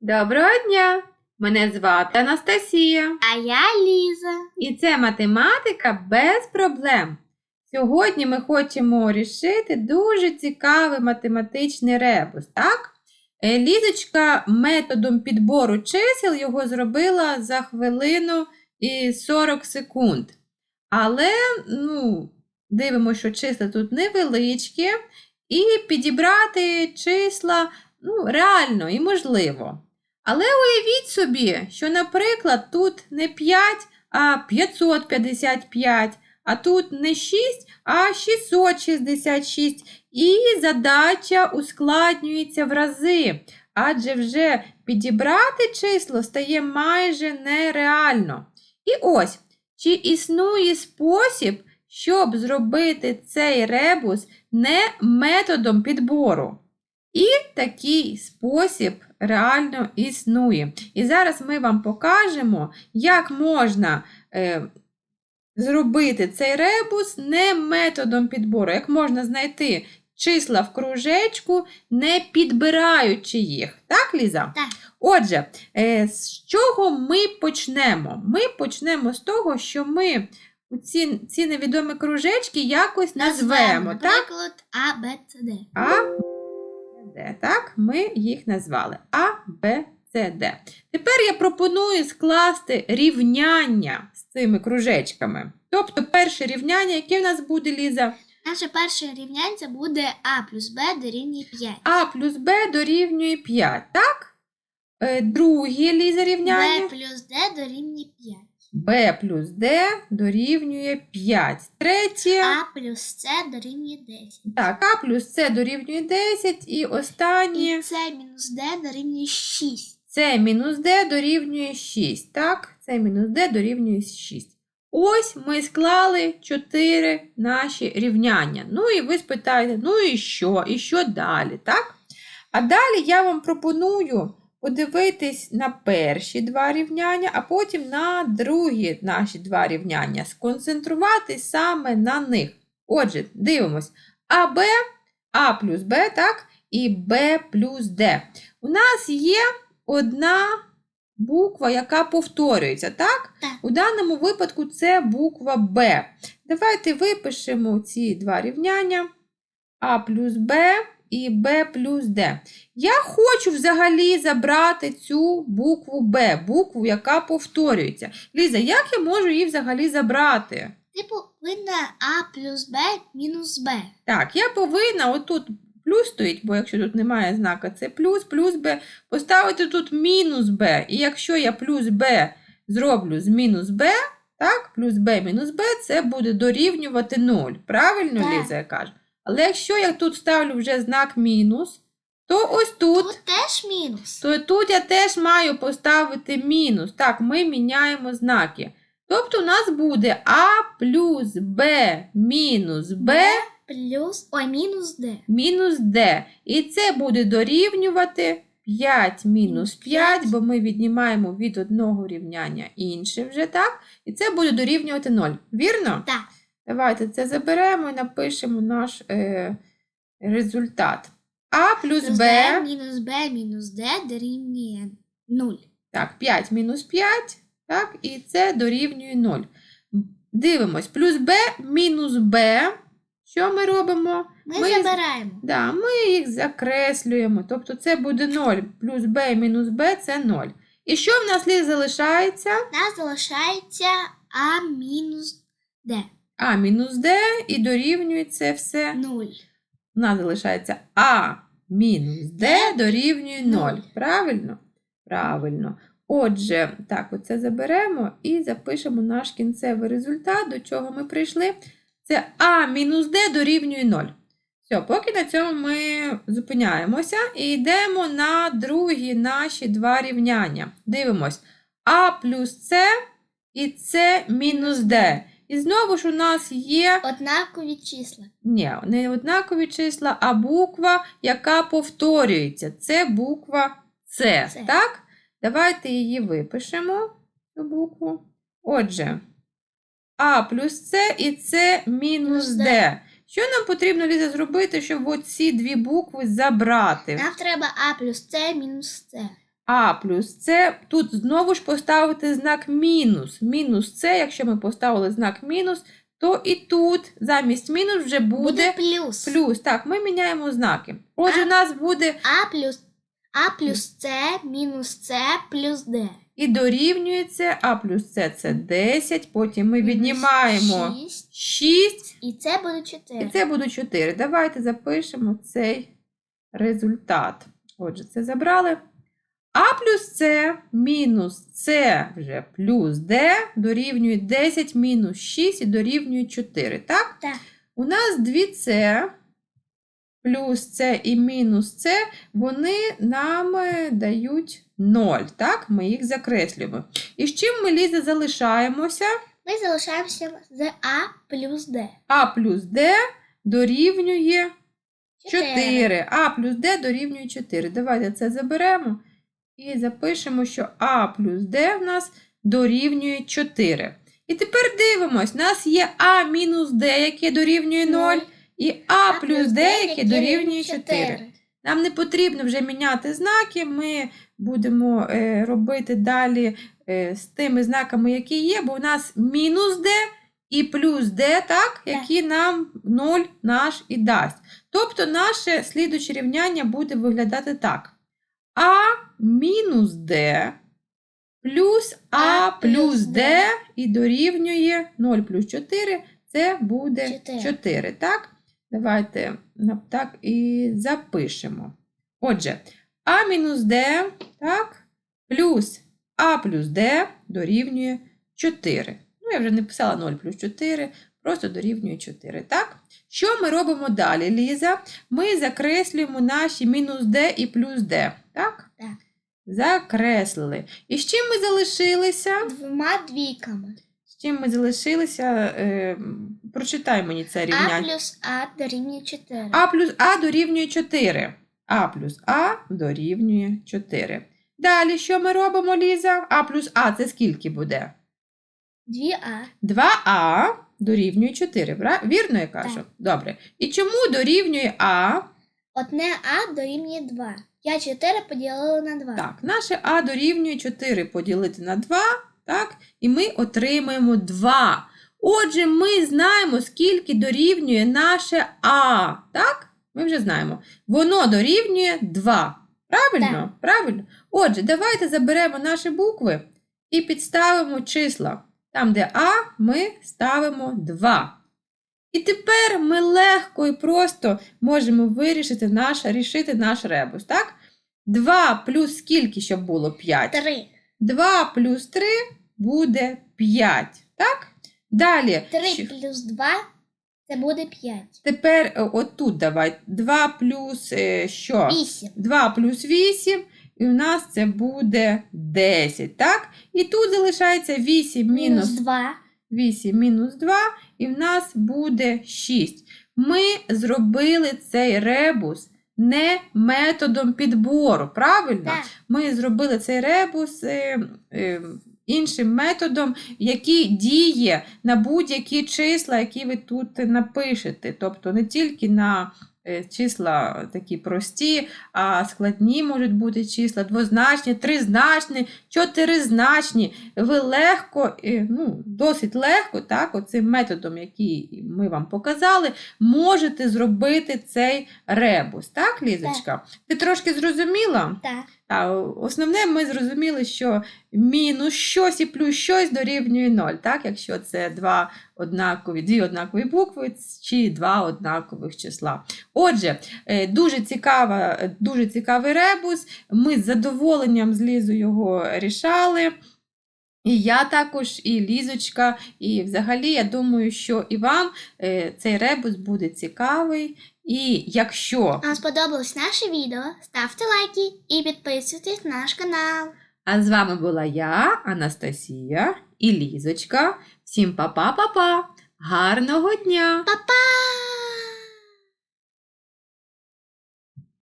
Доброго дня! Мене звати Анастасія, А я Ліза. і це математика без проблем. Сьогодні ми хочемо рішити дуже цікавий математичний ребус, так? Е, Лізочка методом підбору чисел його зробила за хвилину і 40 секунд. Але, ну, дивимося, що числа тут невеличкі, і підібрати числа ну, реально і можливо. Але уявіть собі, що, наприклад, тут не 5, а 555, а тут не 6, а 666. І задача ускладнюється в рази, адже вже підібрати число стає майже нереально. І ось, чи існує спосіб, щоб зробити цей ребус не методом підбору? І такий спосіб реально існує. І зараз ми вам покажемо, як можна е, зробити цей ребус не методом підбору, як можна знайти числа в кружечку, не підбираючи їх. Так, Ліза? Так. Отже, е, з чого ми почнемо? Ми почнемо з того, що ми ці, ці невідомі кружечки якось назвемо. так? Наприклад, А, Б, С, Д. А, Д. Так, ми їх назвали А, Б, С, Д. Тепер я пропоную скласти рівняння з цими кружечками. Тобто перше рівняння, яке в нас буде, Ліза? Наше перше рівняння буде А плюс Б дорівнює 5. А плюс Б дорівнює 5, так? Е, Друге, Ліза, рівняння. Б плюс Д дорівнює 5. Б плюс Д дорівнює 5. Третє. А плюс С дорівнює 10. Так, А плюс С дорівнює 10. І останнє. І С мінус Д дорівнює 6. С мінус Д дорівнює 6. Так, С мінус Д дорівнює 6. Ось ми склали 4 наші рівняння. Ну і ви спитаєте, ну і що? І що далі? так? А далі я вам пропоную подивитись на перші два рівняння, а потім на другі наші два рівняння. Сконцентруватись саме на них. Отже, дивимось. АБ, А плюс Б, так? І Б плюс Д. У нас є одна буква, яка повторюється, так? Так. У даному випадку це буква Б. Давайте випишемо ці два рівняння А плюс Б і Б плюс Д. Я хочу взагалі забрати цю букву Б, букву, яка повторюється. Ліза, як я можу її взагалі забрати? Типу, видно А плюс Б мінус Б. Так, я повинна отут плюс стоїть, бо якщо тут немає знака, це плюс, плюс Б, поставити тут мінус Б. І якщо я плюс Б зроблю з мінус Б, так, плюс Б мінус Б, це буде дорівнювати 0. Правильно, Так. Ліза, я кажу? Але якщо я тут ставлю вже знак мінус, то ось тут, Тут теж мінус. то тут я теж маю поставити мінус. Так, ми міняємо знаки. Тобто у нас буде А плюс Б мінус Б плюс, ой, мінус Д. мінус d. І це буде дорівнювати 5 мінус 5, бо ми віднімаємо від одного рівняння інше вже, так? І це буде дорівнювати 0. Вірно? Так. Давайте це заберемо і напишемо наш е, результат. А плюс b, мінус Б мінус Д дорівнює 0. так, 5 мінус 5, так, і це дорівнює 0. Дивимось, плюс b мінус b. Що ми робимо? Ми, Ми- забираємо. Да, ми їх закреслюємо. Тобто це буде 0 плюс b мінус b це 0. І що в нас Ліз, залишається? У нас залишається А мінус Д. А мінус d і дорівнює це все. 0. У нас залишається А мінус d дорівнює 0. Правильно? Правильно. Отже, так, оце заберемо і запишемо наш кінцевий результат, до чого ми прийшли. Це А мінус d дорівнює 0. Все, поки на цьому ми зупиняємося і йдемо на другі наші два рівняння. Дивимось. А плюс С і С мінус d. І знову ж у нас є Однакові числа. ні, не однакові числа, а буква, яка повторюється. Це буква С. Так? Давайте її випишемо, цю букву. Отже, А плюс С і С мінус Д. Що нам потрібно Ліза, зробити, щоб оці дві букви забрати? Нам треба А плюс С мінус С. А плюс С. Тут знову ж поставити знак мінус. Мінус С, якщо ми поставили знак мінус, то і тут замість мінус вже буде, Буде плюс. плюс. Так, ми міняємо знаки. Отже, у нас буде А плюс А плюс С мінус С плюс Д. і дорівнюється А плюс С це 10, потім ми віднімаємо 6. 6, І це буде і це буде 4. Давайте запишемо цей результат. Отже, це забрали. А плюс С мінус С вже плюс Д дорівнює 10 мінус 6 і дорівнює 4. Так? Так. У нас 2С плюс С і мінус С, вони нам е, дають 0. Так? Ми їх закреслюємо. І з чим ми, Ліза, залишаємося? Ми залишаємося з А плюс Д. А плюс Д дорівнює 4. 4. А плюс Д дорівнює 4. Давайте це заберемо і запишемо, що А плюс Д в нас дорівнює 4. І тепер дивимось, у нас є А мінус Д, яке дорівнює 0, і А плюс Д, яке дорівнює 4. Нам не потрібно вже міняти знаки, ми будемо е, робити далі е, з тими знаками, які є, бо у нас мінус Д і плюс Д, так, які нам 0 наш і дасть. Тобто наше слідуче рівняння буде виглядати так. А мінус Д плюс А плюс Д і дорівнює 0 плюс 4, це буде 4. 4, так? Давайте так і запишемо. Отже, А мінус Д, так, плюс А плюс Д дорівнює 4. Ну, я вже не писала 0 плюс 4, просто дорівнює 4, так? Що ми робимо далі, Ліза? Ми закреслюємо наші мінус Д і плюс Д, так? Так. Закреслили. І з чим ми залишилися? Двома двійками. З чим ми залишилися? Е, прочитай мені це А плюс А дорівнює 4. А плюс А дорівнює 4. А плюс А дорівнює 4. Далі що ми робимо, Ліза? А плюс А це скільки буде? 2А. 2А дорівнює 4. Вірно я кажу? Так. Добре. І чому дорівнює А? Одне А дорівнює 2. Я 4 поділила на 2. Так, наше А дорівнює 4 поділити на 2, так? І ми отримаємо 2. Отже, ми знаємо, скільки дорівнює наше А. Так? Ми вже знаємо. Воно дорівнює 2. Правильно? Правильно. Отже, давайте заберемо наші букви і підставимо числа. Там, де А, ми ставимо 2. І тепер ми легко і просто можемо вирішити наш, рішити наш ребус. Так? 2 плюс скільки, щоб було 5? 3. 2 плюс 3 буде 5. Так? Далі. 3 плюс 2 це буде 5. Тепер е, отут давай. 2 плюс е, що? 8. 2 плюс 8, і у нас це буде 10. Так? І тут залишається 8 Мінус мінус 2. 8 мінус 2, і в нас буде 6. Ми зробили цей ребус не методом підбору, правильно? Так. Ми зробили цей ребус е, е, іншим методом, який діє на будь-які числа, які ви тут напишете. Тобто не тільки на числа такі прості, а складні можуть бути числа, двозначні, тризначні, чотиризначні. Ви легко, е, ну, досить легко, так, оцим методом, який ми вам показали, можете зробити цей ребус. Так, Лізочка? Ти трошки зрозуміла? Так. Основне, ми зрозуміли, що мінус щось і плюс щось дорівнює 0, так? якщо це два однакові, дві однакові букви чи два однакових числа. Отже, е, дуже, цікава, дуже цікавий ребус. Ми з задоволенням з Лізою його рішали. І я також, і Лізочка, і взагалі я думаю, що і вам е, цей ребус буде цікавий. І якщо Вам сподобалось наше відео? Ставте лайки і підписуйтесь на наш канал. А з вами була я, Анастасія і Лізочка. Всім па-па-па-па! Гарного дня! Па-па!